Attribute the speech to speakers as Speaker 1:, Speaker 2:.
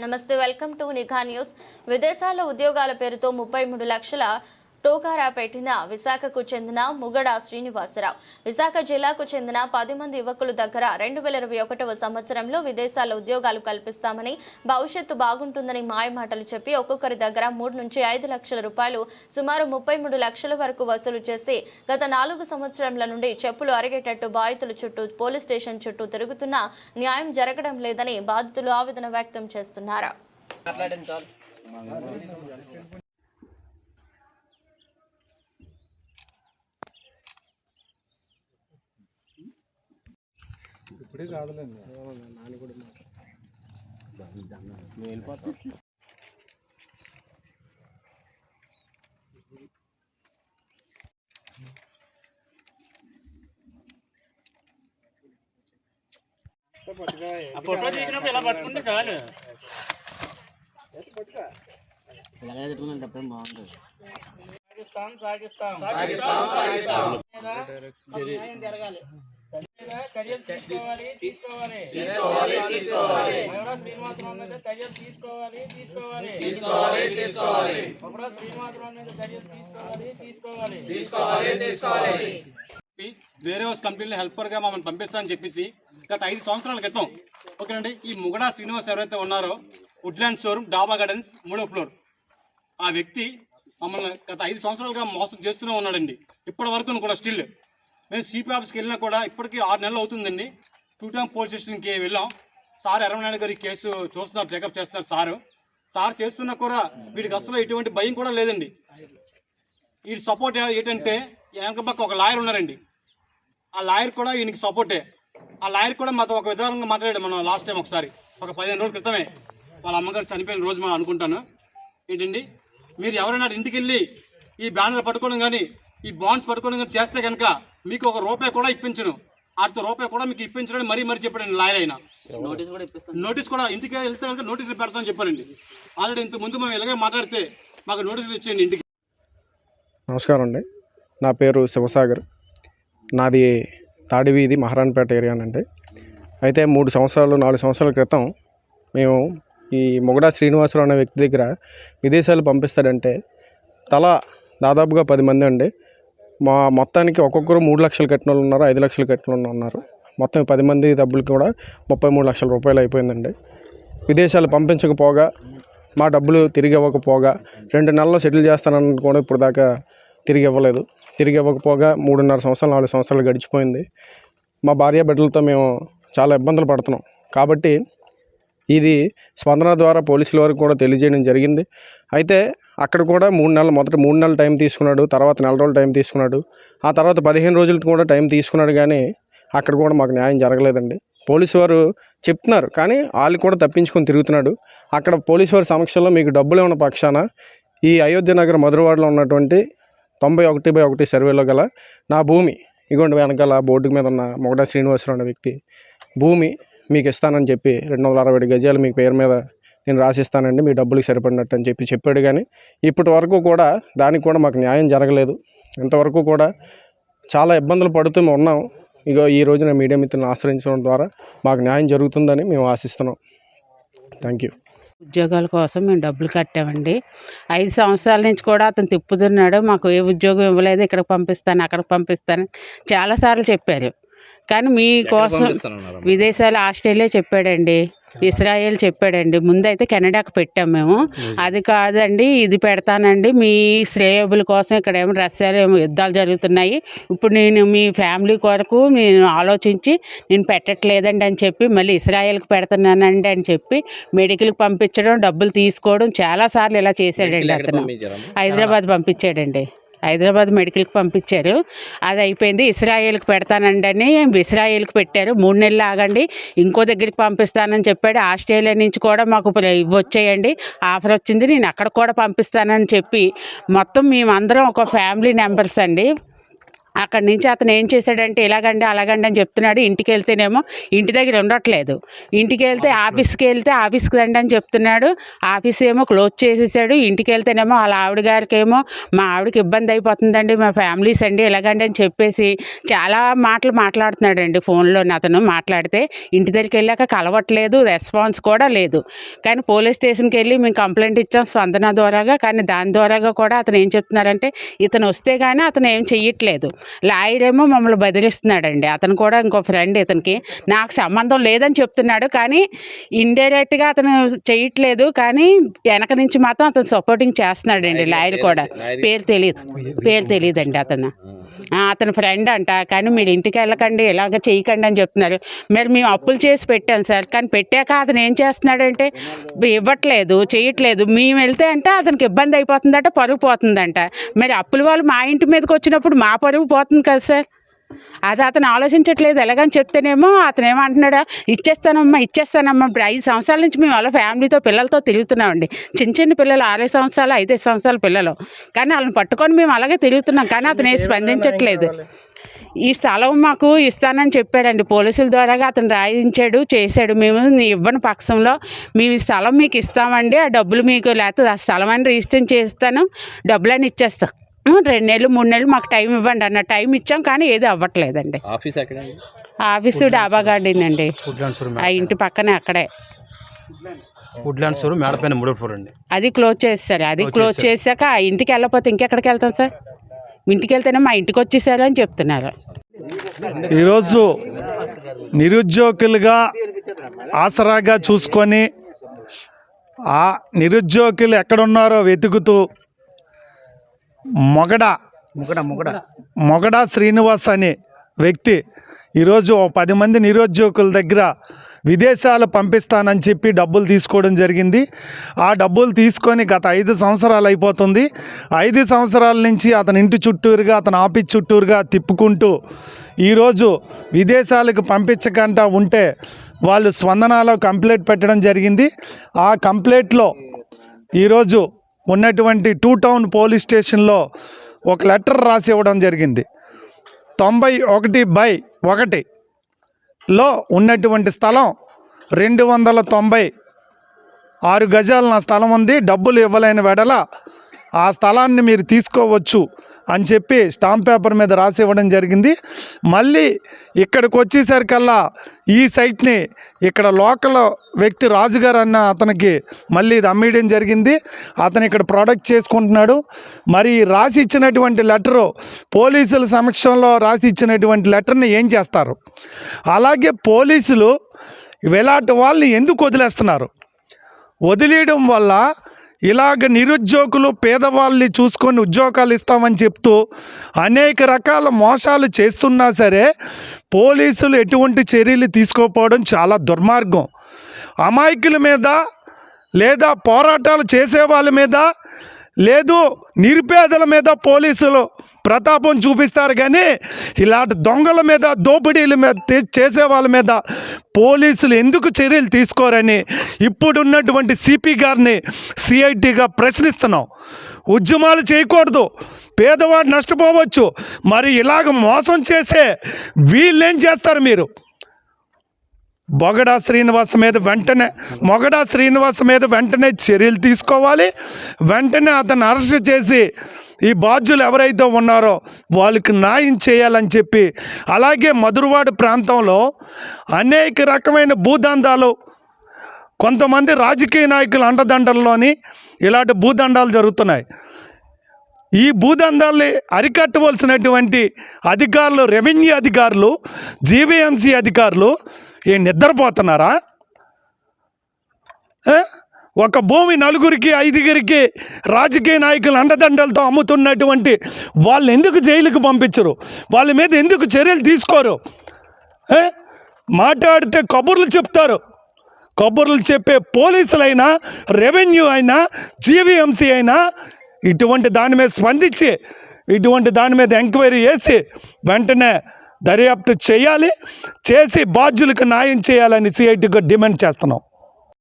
Speaker 1: నమస్తే welcome to నిఘా news. విదేశాల్లో ఉద్యోగాల పేరుతో ముప్పై మూడు లక్షల టోకారా పెట్టిన విశాఖకు చెందిన ముగడ శ్రీనివాసరావు. విశాఖ జిల్లాకు చెందిన పది మంది యువకుల దగ్గర రెండు వేల ఇరవై ఒకటవ సంవత్సరంలో విదేశాల్లో ఉద్యోగాలు కల్పిస్తామని భవిష్యత్తు బాగుంటుందని మాయమాటలు చెప్పి ఒక్కొక్కరి దగ్గర మూడు నుంచి ఐదు లక్షల రూపాయలు సుమారు ముప్పై మూడు లక్షల వరకు వసూలు చేసి గత నాలుగు సంవత్సరంల నుండి చెప్పులు అరిగేటట్టు బాధితుల చుట్టూ పోలీస్ స్టేషన్ చుట్టూ తిరుగుతున్నా న్యాయం జరగడం లేదని బాధితులు ఆవేదన వ్యక్తం చేస్తున్నారు.
Speaker 2: ఇప్పుడే కాదులేండి.
Speaker 3: మేము వెళ్ళిపోతాం
Speaker 4: ఆ ఫోటో తీసినప్పుడు ఇలా పట్టుకుంటే చాలు.
Speaker 3: ఇలాగే అప్పుడు బాగుంటుంది
Speaker 4: సాగిస్తాం. సాగిస్తాం. మీద చర్యలు తీసుకోవాలి తీసుకోవాలి. మహిళా శ్రీనివాసరావు మీద చర్యలు తీసుకోవాలి తీసుకోవాలి. మహిళా శ్రీనివాసరావు మీద చర్యలు తీసుకోవాలి తీసుకోవాలి.
Speaker 2: వేరే హౌస్ కంపెనీలో హెల్పర్గా మమ్మల్ని పంపిస్తానని చెప్పేసి గత ఐదు సంవత్సరాల క్రితం ఓకేనండి ఈ ముగడా శ్రీనివాస్ ఎవరైతే ఉన్నారో వుడ్లాండ్ షోరూమ్ డాబా గార్డెన్స్ మూడో ఫ్లోర్ ఆ వ్యక్తి మమ్మల్ని గత ఐదు సంవత్సరాలుగా మోసం చేస్తూనే ఉన్నాడండి. ఇప్పటి వరకు కూడా స్టిల్ మేము సిపి ఆఫీస్కి వెళ్ళినా కూడా ఇప్పటికీ ఆరు నెలలు అవుతుందండి. టూ టైమ్ పోలీస్ స్టేషన్కి వెళ్ళాం. సార్ ఎర్రనాయుడు గారి కేసు చూస్తున్నారు చెకప్ చేస్తున్నారు సారు. సార్ చేస్తున్నా కూడా వీడికి అసలు ఎటువంటి భయం కూడా లేదండి. వీడి సపోర్ట్ ఏంటంటే వెనక పక్క ఒక లాయర్ ఉన్నారండి. ఆ లాయర్ కూడా ఈయనకి సపోర్టే ఆ లాయర్ కూడా మాతో ఒక విధానంగా మాట్లాడాడు మనం లాస్ట్ టైం ఒకసారి. ఒక పదిహేను రోజుల క్రితమే. వాళ్ళ అమ్మగారు చనిపోయిన రోజు మనం అనుకుంటాను. ఏంటండి? మీరు ఎవరైనా ఇంటికి వెళ్ళి ఈ బ్యానర్ పట్టుకోవడం కానీ ఈ బాండ్స్ పట్టుకోవడం కానీ చేస్తే కనుక మీకు ఒక రూపాయి కూడా ఇప్పించను. ఆడితో రూపాయి కూడా మీకు ఇప్పించడం మరీ మరీ చెప్పాడండి లాయర్ అయినా.
Speaker 3: నోటీస్ కూడా ఇప్పిస్తాను.
Speaker 2: నోటీస్ కూడా ఇంటికి వెళ్తే కనుక నోటీసులు పెడతామని చెప్పారండి ఆల్రెడీ ఇంత ముందు మేము ఇలాగే మాట్లాడితే మాకు నోటీసులు ఇచ్చేయండి ఇంటికి.
Speaker 5: నమస్కారం అండి. నా పేరు శివసాగర్. నాది తాడివీధి మహారాణపేట ఏరియానండి అయితే మూడు సంవత్సరాలు నాలుగు సంవత్సరాల క్రితం మేము ఈ మొగడా శ్రీనివాసరావు అనే వ్యక్తి దగ్గర విదేశాలు పంపిస్తాడంటే తల దాదాపుగా పది మంది అండి. మా మొత్తానికి ఒక్కొక్కరు మూడు లక్షలు కట్టిన వాళ్ళు ఉన్నారు ఐదు లక్షలు కట్టిన వాళ్ళు ఉన్నారు. మొత్తం పది మంది డబ్బులు కూడా ముప్పై మూడు లక్షల రూపాయలు అయిపోయిందండి. విదేశాలు పంపించకపోగా మా డబ్బులు తిరిగి ఇవ్వకపోగా రెండు నెలల్లో సెటిల్ చేస్తానని కూడా ఇప్పుడు దాకా తిరిగి ఇవ్వలేదు. తిరిగి ఇవ్వకపోగా మూడున్నర సంవత్సరాలు నాలుగు సంవత్సరాలు గడిచిపోయింది. మా భార్య బిడ్డలతో మేము చాలా ఇబ్బందులు పడుతున్నాం. కాబట్టి ఇది స్పందన ద్వారా పోలీసుల వరకు కూడా తెలియజేయడం జరిగింది. అయితే అక్కడ కూడా మూడు నెలలు మొదట మూడు నెలలు టైం తీసుకున్నాడు తర్వాత నెల రోజులు టైం తీసుకున్నాడు. ఆ తర్వాత పదిహేను రోజులు కూడా టైం తీసుకున్నాడు కానీ అక్కడ కూడా మాకు న్యాయం జరగలేదండి. పోలీసు వారు చెప్తున్నారు కానీ వాళ్ళు కూడా తప్పించుకొని తిరుగుతున్నాడు. అక్కడ పోలీసు వారి సమక్షంలో మీకు డబ్బులు ఉన్న పక్షాన ఈ అయోధ్య నగర్ మధురవాడలో ఉన్నటువంటి తొంభై ఒకటి బై ఒకటి సర్వేలో గల నా భూమి ఇగోండి వెనకాల బోర్డు మీద ఉన్న మొగడా శ్రీనివాసరావు అనే వ్యక్తి భూమి మీకు ఇస్తానని చెప్పి రెండు వందల అరవై గజాలు మీ పేరు మీద నేను రాసిస్తానండి మీ డబ్బులకు సరిపడినట్టు అని చెప్పి చెప్పాడు కానీ ఇప్పటి వరకు కూడా దానికి కూడా మాకు న్యాయం జరగలేదు. ఇంతవరకు కూడా చాలా ఇబ్బందులు పడుతూ ఉన్నాం. ఇగో ఈ రోజున మీడియా మిత్రులను ఆశ్రయించడం ద్వారా మాకు న్యాయం జరుగుతుందని మేము ఆశిస్తున్నాం. Thank you.
Speaker 6: ఉద్యోగాల కోసం మేము డబ్బులు కట్టామండి. ఐదు సంవత్సరాల నుంచి కూడా అతను తిప్పుతున్నాడు మాకు ఏ ఉద్యోగం ఇవ్వలేదు ఇక్కడికి పంపిస్తాను అక్కడికి పంపిస్తాను చాలాసార్లు చెప్పారు. కానీ మీకోసం విదేశాలు ఆస్ట్రేలియా చెప్పాడండి ఇస్రాయేల్ చెప్పాడండి. ముందైతే కెనడాకి పెట్టాం మేము. అది కాదండి ఇది పెడతానండి. మీ శ్రేయబుల కోసం ఇక్కడ ఏమో రష్యాలో ఏమో యుద్ధాలు జరుగుతున్నాయి. ఇప్పుడు నేను మీ ఫ్యామిలీ కొరకు నేను ఆలోచించి నేను పెట్టట్లేదండి అని చెప్పి మళ్ళీ ఇస్రాయేల్కి పెడుతున్నానండి అని చెప్పి మెడికల్కి పంపించడం డబ్బులు తీసుకోవడం చాలాసార్లు ఇలా చేశాడండి అతను. హైదరాబాద్ పంపించాడండి. హైదరాబాద్ మెడికల్కి పంపించారు. అది అయిపోయింది. ఇస్రాయేల్కి పెడతానండి అని ఇస్రాయేల్కి పెట్టారు. మూడు నెలలు ఆగండి. ఇంకో దగ్గరికి పంపిస్తానని చెప్పాడు. ఆస్ట్రేలియా నుంచి కూడా మాకు ఇప్పుడు ఆఫర్ వచ్చింది. నేను అక్కడ కూడా పంపిస్తానని చెప్పి మొత్తం మేమందరం ఒక ఫ్యామిలీ మెంబర్స్ అండి. అక్కడి నుంచి అతను ఏం చేశాడంటే ఇలాగండి అలాగండి అని చెప్తున్నాడు. ఇంటికి వెళ్తేనేమో ఇంటి దగ్గర ఉండట్లేదు. ఇంటికి వెళ్తే ఆఫీస్కి వెళ్తే ఆఫీస్కి రండి అని చెప్తున్నాడు. ఆఫీస్ ఏమో క్లోజ్ చేసేసాడు. ఇంటికి వెళ్తేనేమో వాళ్ళ ఆవిడ గారికి ఏమో మా ఆవిడకి ఇబ్బంది అయిపోతుందండి మా ఫ్యామిలీస్ అండి ఇలాగండి అని చెప్పేసి చాలా మాటలు మాట్లాడుతున్నాడండి ఫోన్లో అతను మాట్లాడితే. ఇంటి దగ్గరికి వెళ్ళాక కలవట్లేదు రెస్పాన్స్ కూడా లేదు. కానీ పోలీస్ స్టేషన్కి వెళ్ళి మేము కంప్లైంట్ ఇచ్చాం స్పందన ద్వారాగా. కానీ దాని ద్వారాగా కూడా అతను ఏం చెప్తున్నారంటే ఇతను వస్తే కానీ అతను ఏం చెయ్యట్లేదు. లాయర్ ఏమో మమ్మల్ని బెదిరిస్తున్నాడండి. అతను కూడా ఇంకో ఫ్రెండ్ ఇతనికి. నాకు సంబంధం లేదని చెప్తున్నాడు కానీ ఇండైరెక్ట్గా అతను చేయట్లేదు. కానీ వెనక నుంచి మాత్రం అతను సపోర్టింగ్ చేస్తున్నాడండి. లాయర్ కూడా. పేరు తెలియదు. పేరు తెలియదండి అతను. అతని ఫ్రెండ్ అంట. కానీ మీరు ఇంటికి వెళ్ళకండి. ఇలాగ చేయకండి అని చెప్తున్నారు. మరి మేము అప్పులు చేసి పెట్టాం సార్. కానీ పెట్టాక అతను ఏం చేస్తున్నాడంటే ఇవ్వట్లేదు చేయట్లేదు. మేము వెళ్తే అంటే అతనికి ఇబ్బంది అయిపోతుందట పరుగు పోతుందంట. మరి అప్పుల వాళ్ళు మా ఇంటి మీదకి వచ్చినప్పుడు మా పరుగు పోతుంది కదా సార్. అది అతను ఆలోచించట్లేదు. ఎలాగని చెప్తేనేమో అతను ఏమంటున్నాడా ఇచ్చేస్తానమ్మా ఇచ్చేస్తానమ్మా. ఇప్పుడు ఐదు సంవత్సరాల నుంచి మేము అలా ఫ్యామిలీతో పిల్లలతో తిరుగుతున్నామండి. చిన్న చిన్న పిల్లలు ఆరే సంవత్సరాలు ఐదు సంవత్సరాల పిల్లలు. కానీ వాళ్ళని పట్టుకొని మేము అలాగే తిరుగుతున్నాం. కానీ అతను ఏ స్పందించట్లేదు. ఈ స్థలం మాకు ఇస్తానని చెప్పారండి పోలీసుల ద్వారాగా అతను రాయించాడు చేశాడు. మేము ఇవ్వని పక్షంలో మేము ఈ స్థలం మీకు ఇస్తామండి. ఆ డబ్బులు మీకు లేకపోతే ఆ స్థలం అని రిజిస్టర్ చేస్తాను. డబ్బులని ఇచ్చేస్తాం. రెండు నెలలు మూడు నెలలు మాకు టైం ఇవ్వండి అన్న టైం ఇచ్చాం కానీ ఏది అవ్వట్లేదండి.
Speaker 3: ఆఫీస్ ఎక్కడ
Speaker 6: ఆఫీసు డాబా గార్డెన్ అండి ఆ ఇంటి పక్కనే అక్కడే.
Speaker 2: వుడ్లాండ్ షోరూమ్ మేడపైన మూడో ఫ్లోర్ అండి.
Speaker 6: అది క్లోజ్ చేస్తారు అది క్లోజ్ చేశాక ఆ ఇంటికి వెళ్ళకపోతే ఇంకెక్కడికి వెళ్తాం సార్? ఇంటికి వెళ్తేనే మా ఇంటికి వచ్చేసారు అని చెప్తున్నారు.
Speaker 7: ఈరోజు నిరుద్యోగులుగా ఆసరాగా చూసుకొని ఆ నిరుద్యోగులు ఎక్కడున్నారో వెతుకుతూ మొగడ. మొగడ శ్రీనివాస్ అనే వ్యక్తి ఈరోజు పది మంది నిరుద్యోగుల దగ్గర విదేశాలు పంపిస్తానని చెప్పి డబ్బులు తీసుకోవడం జరిగింది. ఆ డబ్బులు తీసుకొని గత ఐదు సంవత్సరాలు అయిపోతుంది. ఐదు సంవత్సరాల నుంచి అతని ఇంటి చుట్టూరుగా అతని ఆఫీస్ చుట్టూరుగా తిప్పుకుంటూ ఈరోజు విదేశాలకు పంపించకుండా ఉంటే వాళ్ళు స్పందనలో కంప్లైంట్ పెట్టడం జరిగింది. ఆ కంప్లైంట్లో ఈరోజు ఉన్నటువంటి టూ టౌన్ పోలీస్ స్టేషన్లో ఒక లెటర్ రాసి ఇవ్వడం జరిగింది. తొంభై ఒకటి బై ఒకటిలో ఉన్నటువంటి స్థలం రెండు వందల తొంభై ఆరు గజాల నా స్థలం ఉంది. డబ్బులు ఇవ్వలేని వెడల ఆ స్థలాన్ని మీరు తీసుకోవచ్చు. అని చెప్పి స్టాంప్ పేపర్ మీద రాసి ఇవ్వడం జరిగింది. మళ్ళీ ఇక్కడికి వచ్చేసరికల్లా ఈ సైట్ని ఇక్కడ లోకల్ వ్యక్తి రాజుగారు అన్న అతనికి మళ్ళీ ఇది అమ్మేయడం జరిగింది. అతను ఇక్కడ ప్రొడక్ట్ చేసుకుంటున్నాడు. మరి రాసి ఇచ్చినటువంటి లెటరు పోలీసుల సమక్షంలో రాసి ఇచ్చినటువంటి లెటర్ని ఏం చేస్తారు? అలాగే పోలీసులు ఇలాంటి వాళ్ళని ఎందుకు వదిలేస్తున్నారు? వదిలేయడం వల్ల ఇలాగ నిరుద్యోగులు పేదవాళ్ళని చూసుకొని ఉద్యోగాలు ఇస్తామని చెప్తూ అనేక రకాల మోసాలు చేస్తున్నా సరే పోలీసులు ఎటువంటి చర్యలు తీసుకోకపోవడం చాలా దుర్మార్గం. అమాయకుల మీద లేదా పోరాటాలు చేసే వాళ్ళ మీద లేదు నిరుపేదల మీద పోలీసులు ప్రతాపం చూపిస్తారు కానీ ఇలాంటి దొంగల మీద దోపిడీల మీద చేసే వాళ్ళ మీద పోలీసులు ఎందుకు చర్యలు తీసుకోరని ఇప్పుడున్నటువంటి సిపి గారిని సిఐటిగా ప్రశ్నిస్తున్నాం. ఉద్యమాలు చేయకూడదు. పేదవాడు నష్టపోవచ్చు. మరి ఇలాగ మోసం చేసే వీళ్ళేం చేస్తారు మీరు? బొగడా శ్రీనివాస్ మీద వెంటనే మొగడా శ్రీనివాస్ మీద వెంటనే చర్యలు తీసుకోవాలి. వెంటనే అతను అరెస్ట్ చేసి ఈ బాధ్యులు ఎవరైతే ఉన్నారో వాళ్ళకి న్యాయం చేయాలని చెప్పి అలాగే మధురవాడ ప్రాంతంలో అనేక రకమైన భూదందాలు కొంతమంది రాజకీయ నాయకుల అండదండల్లోని ఇలాంటి భూదండాలు జరుగుతున్నాయి ఈ భూదందాల్ని అరికట్టవలసినటువంటి అధికారులు రెవెన్యూ అధికారులు జీవీఎంసీ అధికారులు ఏ నిద్రపోతున్నారా ఏ? ఒక భూమి నలుగురికి ఐదుగురికి రాజకీయ నాయకులు అండదండలతో అమ్ముతున్నటువంటి వాళ్ళు ఎందుకు జైలుకు పంపించరు? వాళ్ళ మీద ఎందుకు చర్యలు తీసుకోరు? మాట్లాడితే కబుర్లు చెప్తారు. కబుర్లు చెప్పే పోలీసులైనా రెవెన్యూ అయినా జీవీఎంసీ అయినా ఇటువంటి దాని మీద స్పందించి ఇటువంటి దాని మీద ఎంక్వైరీ చేసి వెంటనే దర్యాప్తు చేయాలి. చేసి బాధ్యులకు న్యాయం చేయాలని సిఐటిగా డిమాండ్ చేస్తున్నాం.